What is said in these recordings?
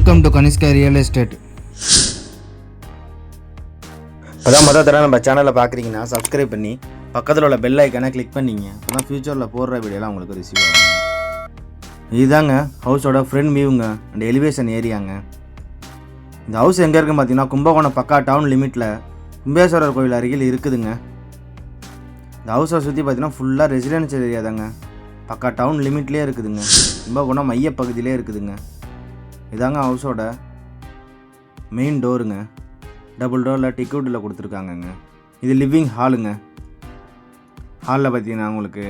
Welcome to Kanishka real estate அதான் மொதல் தடவை நம்ம சேனலை பார்க்குறீங்கன்னா சப்ஸ்கிரைப் பண்ணி பக்கத்தில் உள்ள பெல் ஐக்கானை கிளிக் பண்ணிங்க. அப்போ தான் ஃப்யூச்சரில் போடுற வீடியோலாம் உங்களுக்கு ரிசீவ் ஆகும். இதுதாங்க ஹவுஸோட ஃப்ரண்ட் வியூங்க அண்ட் எலிவேஷன் ஏரியாங்க இந்த ஹவுஸ் எங்கே இருக்குன்னு பார்த்தீங்கன்னா கும்பகோணம் பக்கா டவுன் லிமிட்டில் கும்பேஸ்வரர் கோவில் அருகில் இருக்குதுங்க. இந்த ஹவுஸை சுற்றி பார்த்தீங்கன்னா ஃபுல்லாக ரெசிடென்ஷியல் ஏரியா தாங்க. பக்கா டவுன் லிமிட்லேயே இருக்குதுங்க. கும்பகோணம் மைய பகுதியிலே இருக்குதுங்க. இதாங்க ஹவுஸோட மெயின் டோருங்க டபுள் டோரில் டிக்கெட்டில் கொடுத்துருக்காங்கங்க. இது லிவிங் ஹாலுங்க ஹாலில் பார்த்தீங்கன்னா உங்களுக்கு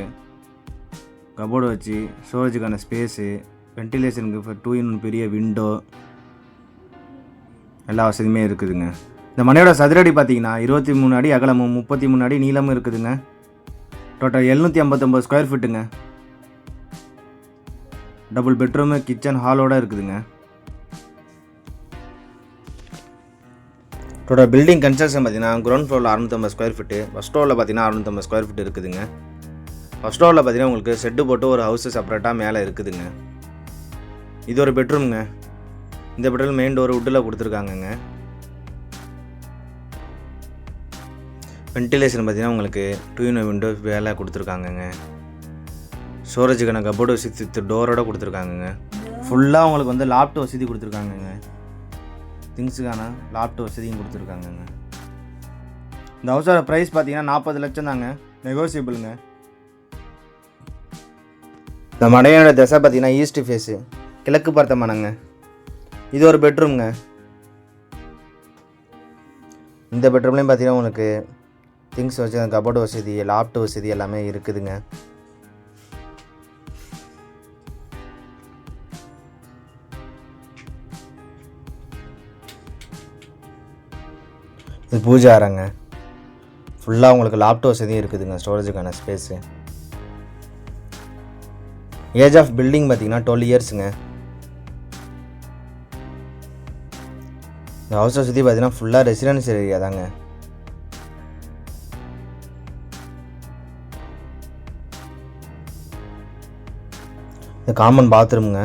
கபோர்டு வச்சு ஸ்டோரேஜுக்கான ஸ்பேஸு வென்டிலேஷனுக்கு டூ இன் பெரிய விண்டோ எல்லா வசதியுமே இருக்குதுங்க. இந்த மனையோட சதுரடி பார்த்தீங்கன்னா இருபத்தி மூணு அடி அகலமும் முப்பத்தி மூணு அடி நீளமும் இருக்குதுங்க. டோட்டல் எழுநூற்றி ஐம்பத்தொம்பது ஸ்கொயர் ஃபீட்டுங்க டபுள் பெட்ரூமு கிச்சன் ஹாலோட இருக்குதுங்க. டோட்டல் பில்டிங் கன்ஸ்ட்ரக்ஷன் பார்த்தீங்கன்னா கிரவுண்ட் ஃப்ளோரில் அறுநூத்தம்பது ஸ்கொயர் ஃபீட்டு ஃபஸ்ட் ஃப்ளோரில் பார்த்தீங்கன்னா அறுநூத்தம்பது ஸ்கொயர் ஃபீட் இருக்குதுங்க. ஃபஸ்ட் ஃப்ளோரில் பார்த்தீங்கன்னா உங்களுக்கு செட்டு போட்டு ஒரு ஹவுஸு செப்பரேட்டாக மேலே இருக்குதுங்க. இது ஒரு பெட்ரூம்ங்க இந்த பெட்ரூம் மெயின் டோர் உட்டில் கொடுத்துருக்காங்கங்க. வென்டிலேஷன் பார்த்தீங்கன்னா உங்களுக்கு டூ இன் விண்டோ வேலை கொடுத்துருக்காங்கங்க ஸ்டோரேஜுக்கான கபோர்டு வசதி டோரோட கொடுத்துருக்காங்கங்க. ஃபுல்லாக உங்களுக்கு வந்து லாப்டாப் வசதி கொடுத்துருக்காங்கங்க. திங்ஸுக்கான லாப்டாப் வசதியும் கொடுத்துருக்காங்கங்க. இந்த ஹவுஸோட ப்ரைஸ் பார்த்தீங்கன்னா நாற்பது லட்சம் தாங்க. நெகோசியபிளுங்க இந்த மடையோட திசை பார்த்தீங்கன்னா ஈஸ்ட் ஃபேஸு கிழக்கு பார்த்த மனங்க. இது ஒரு பெட்ரூம்ங்க இந்த பெட்ரூம்லேயும் பார்த்தீங்கன்னா உங்களுக்கு திங்ஸ் வச்சு கபோர்டு வசதி லாப்டாப் வசதி எல்லாமே இருக்குதுங்க. இது பூஜை அறைங்க. ஃபுல்லாக உங்களுக்கு லாப்டாப் வசதியும் இருக்குதுங்க ஸ்டோரேஜுக்கான ஸ்பேஸு ஏஜ் ஆஃப் பில்டிங் பார்த்தீங்கன்னா டுவெல் இயர்ஸுங்க இந்த ஹவுஸை சுற்றி பார்த்தீங்கன்னா ஃபுல்லாக ரெசிடென்ஷியல் ஏரியா தாங்க. இது காமன் பாத்ரூமுங்க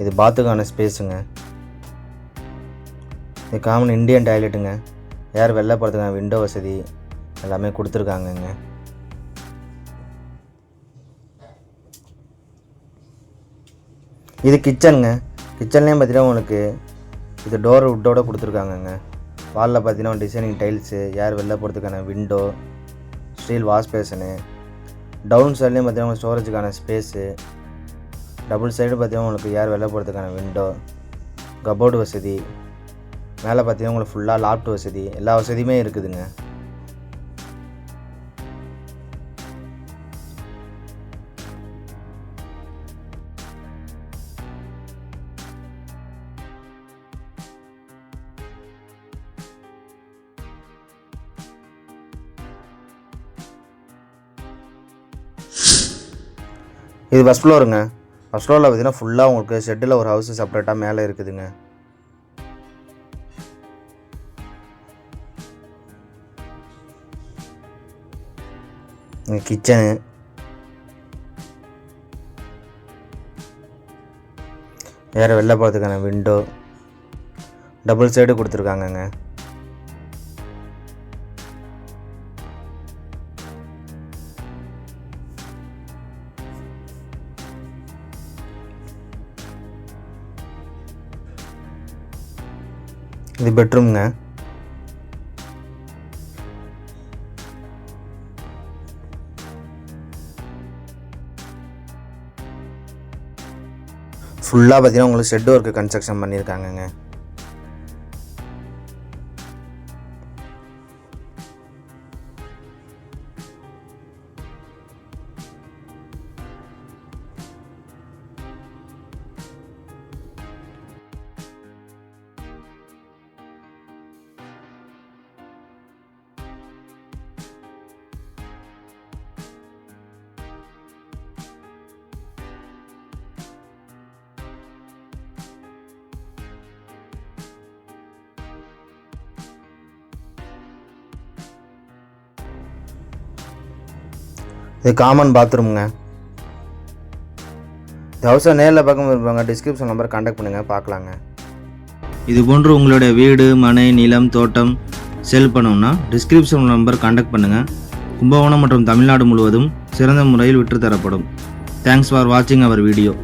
இது பாத்துக்கான ஸ்பேஸுங்க இது காமன் இந்தியன் டாய்லெட்டுங்க ஏர் வெளில போகிறதுக்கான விண்டோ வசதி எல்லாமே கொடுத்துருக்காங்கங்க இது கிச்சனுங்க கிச்சன்லேயும் பார்த்தீங்கன்னா உங்களுக்கு இது டோர் உட்டோட கொடுத்துருக்காங்கங்க வாலில் பார்த்தீங்கன்னா டிசைனிங் டைல்ஸு ஏர் வெளில போகிறதுக்கான window steel wash basin down சைட்லேயும் பார்த்தீங்கன்னா ஸ்டோரேஜுக்கான ஸ்பேஸு டபுள் சைடு பார்த்தீங்கன்னா உங்களுக்கு ஏர் வெளில போகிறதுக்கான விண்டோ கபோர்டு வசதி மேலே பார்த்தீங்கன்னா உங்களுக்கு ஃபுல்லாக லாப்டாப் வசதி எல்லா வசதியுமே இருக்குதுங்க. இது ஃபஸ்ட் ஃப்ளோருங்க ஃபஸ்ட் ஃப்ளோரில் பார்த்தீங்கன்னா ஃபுல்லாக உங்களுக்கு ஷெட்டில் ஒரு ஹவுஸ் செப்பரேட்டாக மேலே இருக்குதுங்க. கிச்சனு. வேறு வெளில போகிறதுக்கான விண்டோ டபுள் சைடு கொடுத்துருக்காங்கங்க. இது பெட்ரூம்ங்க ஃபுல்லாக பார்த்தீங்கன்னா உங்களுக்கு ஷெட் ஒர்க்கு கன்ஸ்ட்ரக்ஷன் பண்ணியிருக்காங்கங்க. இது காமன் பாத்ரூம்ங்க இந்த ஹவுஸை நேரில் பார்க்க இருப்பாங்க டிஸ்கிரிப்ஷன் நம்பர் கான்டாக்ட் பண்ணுங்கள் பார்க்கலாங்க. இது போன்று உங்களுடைய வீடு மனை நிலம் தோட்டம் செல் பண்ணணும்னா டிஸ்கிரிப்ஷன் நம்பர் கான்டாக்ட் பண்ணுங்கள் கும்பகோணம் மற்றும் தமிழ்நாடு முழுவதும் சிறந்த முறையில் விற்றுத்தரப்படும். தேங்க்ஸ் ஃபார் வாட்சிங் அவர் வீடியோ